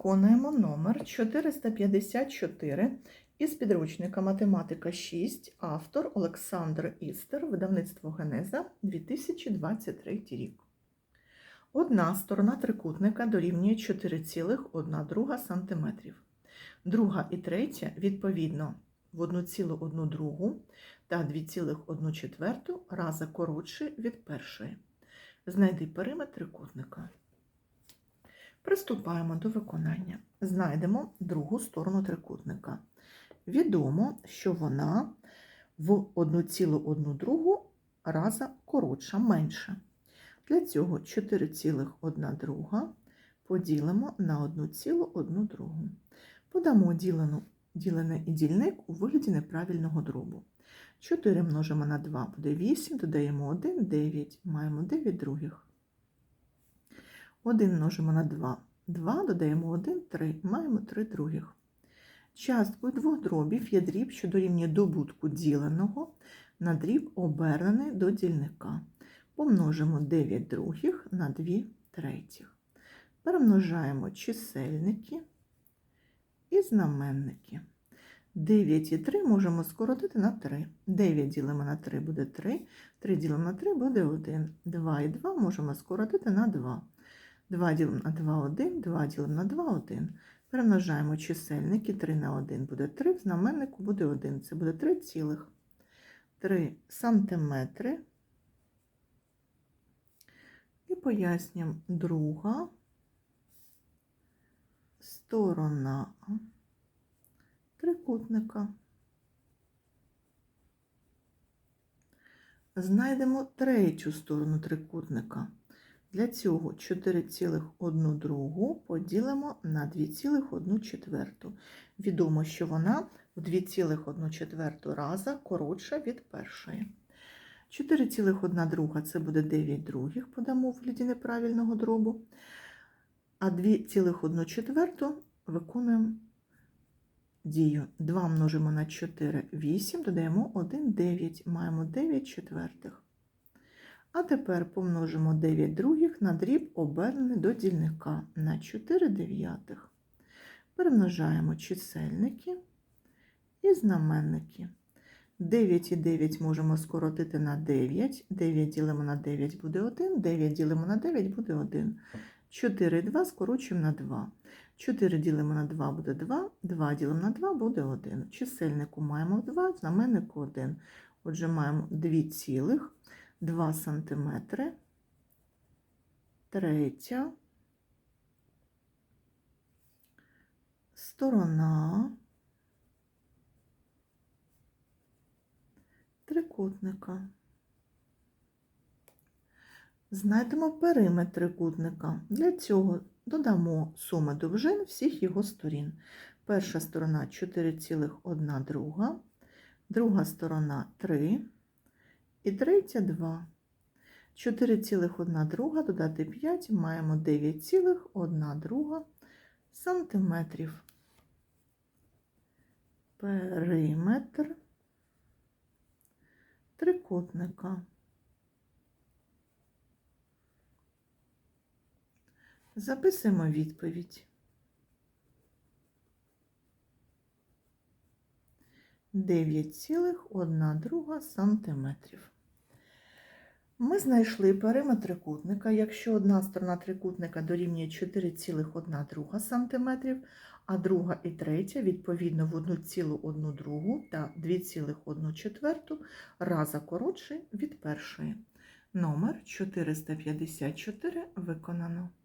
Виконуємо номер 454 із підручника Математика 6, автор Олександр Істер, видавництво Генеза 2023 рік. Одна сторона трикутника дорівнює 4,1 см. Друга і третя відповідно в 1,1 та 2,1 рази коротші від першої. Знайди периметр трикутника. Приступаємо до виконання. Знайдемо другу сторону трикутника. Відомо, що вона в 1,1 другу раза коротша, менша. Для цього 4,1 поділимо на 1,1 другу. Подамо ділену, ділене і дільник у вигляді неправильного дробу. 4 множимо на 2 буде 8, додаємо 1, 9, маємо 9 других. 1 множимо на 2. 2 додаємо 1, 3, маємо 3 других. Часткою двох дробів є дріб, що дорівнює добутку діленого на дріб обернений до дільника. Помножимо 9 других на 2 третіх. Перемножаємо чисельники і знаменники. 9 і 3 можемо скоротити на 3. 9 ділимо на 3 буде 3, 3 ділимо на 3 буде 1. 2 і 2 можемо скоротити на 2. 2 ділимо на 2 1, 2 ділимо на 2 1. Перемножаємо чисельники 3 на 1 буде 3, в знаменнику буде 1. Це буде 3 цілих 3 сантиметри. І пояснюємо друга сторона трикутника. Знайдемо третю сторону трикутника. Для цього 4,1 другу поділимо на 2,1 четверту. Відомо, що вона в 2,1 четверту раза коротша від першої. 4,1 друга це буде 9 других, подамо в вигляді неправильного дробу. А 2,1 четверту виконуємо дію. 2 множимо на 4 8, додаємо 1 9, маємо 9 четвертих. А тепер помножимо 9 других на дріб обернений до дільника на 4 дев'ятих. Перемножаємо чисельники і знаменники. 9 і 9 можемо скоротити на 9. 9 ділимо на 9 буде 1, 9 ділимо на 9 буде 1. 4 і 2 скорочуємо на 2. 4 ділимо на 2 буде 2, 2 ділимо на 2 буде 1. Чисельнику маємо 2, знаменнику 1. Отже, маємо 2 цілих 2 сантиметри, третя сторона трикутника. Знайдемо периметр трикутника. Для цього додамо суми довжин всіх його сторін. Перша сторона 4,1 друга, друга сторона 3 і третя 2. 4,1 друга додати 5 маємо 9,1 друга сантиметрів. Периметр трикутника. Записуємо відповідь. 9,1 друга сантиметрів. Ми знайшли периметр трикутника, якщо одна сторона трикутника дорівнює 4,1 друга сантиметрів, а друга і третя відповідно в 1,1 та 2,1 раза коротші від першої. Номер 454 виконано.